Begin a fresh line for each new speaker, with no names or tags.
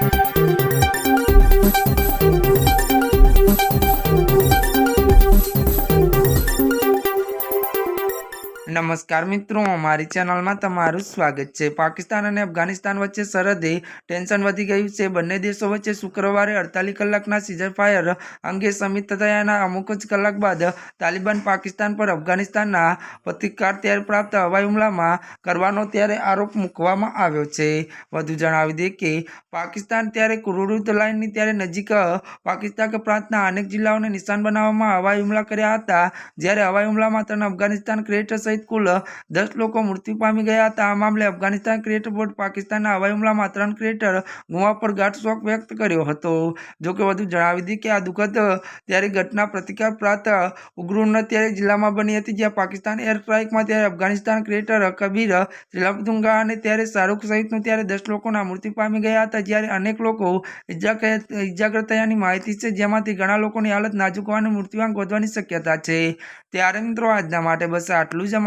Thank you. નમસ્કાર મિત્રો, મારી ચેનલમાં તમારું સ્વાગત છે. પાકિસ્તાન અને અફઘાનિસ્તાન વચ્ચે સરહદે ટેન્શન વધી ગયું છે. બંને દેશો વચ્ચે શુક્રવારે અડતાલીસ કલાકના સીઝર ફાયર અંગે સમિત થયાના અમુક જ કલાક બાદ તાલિબાન પાકિસ્તાન પર અફઘાનિસ્તાનના પ્રતિકાર ત્યારે પ્રાપ્ત હવાઈ હુમલામાં કરવાનો ત્યારે આરોપ મૂકવામાં આવ્યો છે. વધુ જણાવી દે કે પાકિસ્તાન ત્યારે કુરુરુદ લાઇનની ત્યારે નજીક પાકિસ્તાન પ્રાંતના અનેક જિલ્લાઓને નિશાન બનાવવામાં હવાઈ હુમલા કર્યા હતા. જ્યારે હવાઈ હુમલામાં ત્રણ અફઘાનિસ્તાન ક્રિએટર સહિત કુલ દસ લોકો મૃત્યુ પામી ગયા હતા. આ મામલે અફઘાનિસ્તાન ક્રિકેટ બોર્ડ પાકિસ્તાનના હવાઈ હુમલામાં ત્રણ ક્રિકેટર ગુમા પર ગાઢ શોક વ્યક્ત કર્યો હતો. જોકે વધુ જણાવી દીધી કે આ દુઃખદ ત્યારે ઘટના પ્રતિકાર પ્રાપ્ત ઉગ્રુન ત્યારે જિલ્લામાં બની હતી, જ્યાં પાકિસ્તાન એર ત્યારે અફઘાનિસ્તાન ક્રિકેટર કબીર શ્રીલંકતુંગા અને ત્યારે શાહરૂખ સહિતનું ત્યારે દસ લોકોના મૃત્યુ પામી ગયા હતા, જ્યારે અનેક લોકો ઇજા ઇજાગ્રસ્ત થયાની માહિતી છે, જેમાંથી ઘણા લોકોની હાલત નાજુક હોવાની મૃત્યુઆંક વધવાની શક્યતા છે. ત્યારે મિત્રો, આજના માટે બસ આટલું જ.